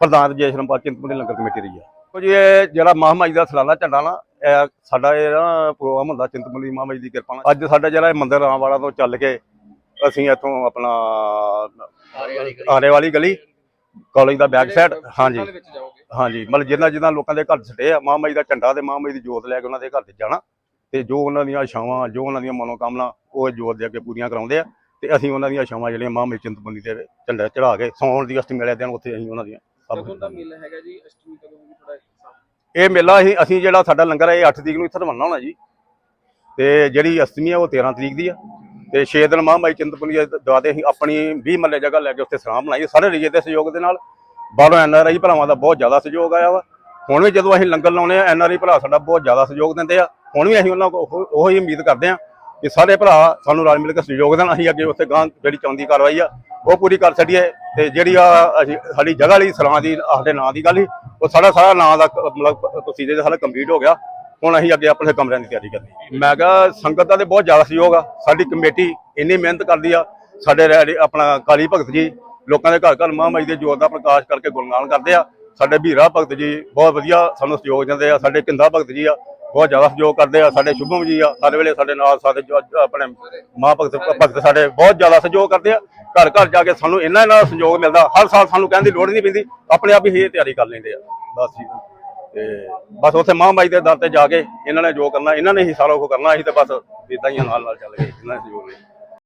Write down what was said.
ਪ੍ਰਧਾਨ ਜੈ ਸ਼ਰਮਪਾਲ ਚਿੰਤਪੁਰਨੀ ਲੰਗਰ ਕਮੇਟੀ ਰਹੀ ਆ। ਉਹ ਇਹ ਜਿਹੜਾ ਮਹਾਮਾਈ ਦਾ ਸਲਾਨਾ ਝੰਡਾ ਨਾ, ਇਹ ਸਾਡਾ ਇਹ ਨਾ ਪ੍ਰੋਗਰਾਮ ਹੁੰਦਾ ਚਿੰਤਪੁਰਨੀ ਮਹਾਮਾਈ ਦੀ ਕਿਰਪਾ ਨਾਲ। ਅੱਜ ਸਾਡਾ ਜਿਹੜਾ ਇਹ ਮੰਦਿਰ ਰਾਮਵਾਲਾ ਤੋਂ ਚੱਲ ਕੇ ਅਸੀਂ ਇੱਥੋਂ ਆਪਣਾ ਆਰੇ ਵਾਲੀ ਗਲੀ, ਕਾਲਜ ਦਾ ਬੈਕ ਸਾਈਡ, ਹਾਂਜੀ। ਹਾਂਜੀ, ਮਤਲਬ ਜਿੰਨਾ ਜਿੰਨਾ ਲੋਕਾਂ ਦੇ ਘਰ ਛੱਡੇ ਆ, ਮਹਾਮਾਈ ਦਾ ਝੰਡਾ ਤੇ ਮਹਾਮਾਈ ਦੀ ਜੋਤ ਲੈ ਕੇ ਉਹਨਾਂ ਦੇ ਘਰ ਤੇ ਜਾਣਾ ਤੇ ਜੋ ਉਹਨਾਂ ਦੀਆਂ ਇਛਾਵਾਂ ਜੋ ਉਹਨਾਂ ਦੀਆਂ ਮਨੋਕਾਮਨਾ, ਉਹ ਜੋਤ ਦੇ ਅੱਗੇ ਪੂਰੀਆਂ ਕਰਾਉਂਦੇ ਆ ਤੇ ਅਸੀਂ ਉਹਨਾਂ ਦੀਆਂ ਆਸ਼ਾਵਾਂ ਜਿਹੜੀਆਂ ਮਹਾਮਾਈ ਚਿੰਤਪੁਰਨੀ ਦੇ ਝੰਡਾ ਚੜਾ ਕੇ, ਸੌਣ ਦੀ ਅਸ਼ਟਮੀ ਵਾਲੇ ਦਿਨ ਉੱਥੇ ਅਸੀਂ ਉਹਨਾਂ ਦੀਆਂ ਕਦੋਂ ਦਾ ਮੇਲਾ ਹੈਗਾ ਜੀ? ਅਸ਼ਟਮੀ ਕਦੋਂ ਹੋਊਗੀ ਥੋੜਾ ਇਹ ਮੇਲਾ ਅਸੀਂ ਅਸੀਂ ਜਿਹੜਾ ਸਾਡਾ ਲੰਗਰ ਹੈ ਇਹ 8 ਤਰੀਕ ਨੂੰ ਇੱਥੇ ਰਵਾਨਾ ਹੋਣਾ ਜੀ। ਤੇ ਜਿਹੜੀ ਅਸ਼ਟਮੀ ਹੈ ਉਹ 13 ਤਰੀਕ ਦੀ ਆ। ਤੇ 6 ਦਿਨ ਮਹਾਮਾਈ ਚਿੰਤਪੁਰਨੀ ਦੇ ਦੁਆਰੇ ਅਸੀਂ ਆਪਣੀ 20 ਮੱਲੇ ਜਗ੍ਹਾ ਲੈ ਕੇ ਉੱਥੇ ਸਰਾਮ ਬਣਾਈ ਸਾਰੇ ਰੀਜੇ ਦੇ ਸਹਿਯੋਗ ਦੇ ਨਾਲ। ਬਾਹਰੋਂ ਐਨਆਰਆਈ ਭਰਾਵਾਂ ਦਾ ਬਹੁਤ ਜ਼ਿਆਦਾ ਸਹਿਯੋਗ ਆਇਆ ਵਾ। ਹੁਣ ਵੀ ਜਦੋਂ ਅਸੀਂ ਲੰਗਰ ਲਾਉਨੇ ਆ ਐਨਆਰਆਈ ਭਰਾ ਸਾਡਾ ਬਹੁਤ ਜ਼ਿਆਦਾ ਸਹਿਯੋਗ ਦਿੰਦੇ ਆ। ਹੁਣ ਵੀ ਅਸੀਂ ਉਹਨਾਂ ਕੋਲ ਉਹ- ਉਹੀ ਉਮੀਦ ਕਰਦੇ ਆ ਕਿ ਸਾਰੇ ਭਰਾ ਸਾਨੂੰ ਰਲ ਮਿਲ ਕੇ ਸਹਿਯੋਗ ਦੇਣ, ਅਸੀਂ ਅੱਗੇ ਉੱਥੇ ਗਾਂ ਜਿਹੜੀ ਚੌਂਦੀ ਕਾਰਵਾਈ ਆ, ਉਹ ਪੂਰੀ ਕਰ ਛੱਡੀਏ ਤੇ ਜਿਹੜੀ ਆ ਅਸੀਂ ਸਾਡੀ ਜਗ੍ਹਾ ਲਈ ਸਰਾਂ ਦੀ, ਸਾਡੇ ਨਾਂ ਦੀ ਗੱਲ ਹੀ ਉਹ ਸਾਡਾ ਸਾਰਾ ਨਾਂ ਦਾ ਮਤਲਬ ਪ੍ਰੋਸੀਜਰ ਸਾਰਾ ਕੰਪਲੀਟ ਹੋ ਗਿਆ। ਹੁਣ ਅਸੀਂ ਅੱਗੇ ਆਪਣੇ ਕਮਰਿਆਂ ਦੀ ਤਿਆਰੀ ਕਰਨੀ ਮੈਂ ਕਿਹਾ ਸੰਗਤ ਦਾ ਤੇ ਬਹੁਤ ਜ਼ਿਆਦਾ ਸਹਿਯੋਗ ਆ। ਸਾਡੀ ਕਮੇਟੀ ਇੰਨੀ ਮਿਹਨਤ ਕਰਦੀ ਆ। ਸਾਡੇ ਰੈਡੀ- ਆਪਣਾ ਕਾਲੀ ਭਗਤ ਜੀ, ਲੋਕਾਂ ਦੇ ਘਰ ਘਰ ਮਹਾਮਾਈ ਦੇ ਜੋਤ ਦਾ ਪ੍ਰਕਾਸ਼ ਕਰਕੇ ਗੁਣਗਾਨ ਕਰਦੇ ਆ। ਸਾਡੇ ਵੀਰਾ ਭਗਤ ਜੀ ਬਹੁਤ ਵਧੀਆ ਸਾਨੂੰ ਸਹਿਯੋਗ ਦਿੰਦੇ ਆ। ਸਾਡੇ ਕਿੰਦਾ ਭਗਤ ਜੀ ਆ। ਬਹੁਤ ਜ਼ਿਆਦਾ ਸਹਿਯੋਗ ਕਰਦੇ ਆ, ਸਾਡੇ ਸ਼ੁਭਮ ਜੀ ਆ ਸਾਰੇ ਵੇਲੇ ਸਾਡੇ ਨਾਲ ਸਾਡੇ ਆਪਣੇ ਮਾਂ ਭਗਤ ਭਗਤ ਸਾਡੇ ਬਹੁਤ ਜ਼ਿਆਦਾ ਸਹਿਯੋਗ ਕਰਦੇ ਆ। ਘਰ ਘਰ ਜਾ ਕੇ ਸਾਨੂੰ ਇਹਨਾਂ ਇੰਨਾ ਸਹਿਯੋਗ ਮਿਲਦਾ, ਹਰ ਸਾਲ ਸਾਨੂੰ ਕਹਿਣ ਦੀ ਲੋੜ ਨਹੀਂ ਪੈਂਦੀ, ਆਪਣੇ ਆਪ ਹੀ ਇਹ ਤਿਆਰੀ ਕਰ ਲੈਂਦੇ ਆ। ਬਸ ਜੀ। ਤੇ ਬਸ ਉੱਥੇ ਮਾਂ ਬਾਈ ਦੇ ਦਰ ਤੇ ਜਾ ਕੇ ਇਹਨਾਂ ਨੇ ਜੋ ਕਰਨਾ, ਇਹਨਾਂ ਨੇ ਹੀ ਸਾਰਾ ਕੁਝ ਕਰਨਾ, ਅਸੀਂ ਤੇ ਬਸ ਇਦਾਂ ਹੀ ਨਾਲ ਨਾਲ ਚੱਲ ਗਏ ਇਹਨਾਂ ਨੇ ਸਹਿਯੋਗ ਨਾਲ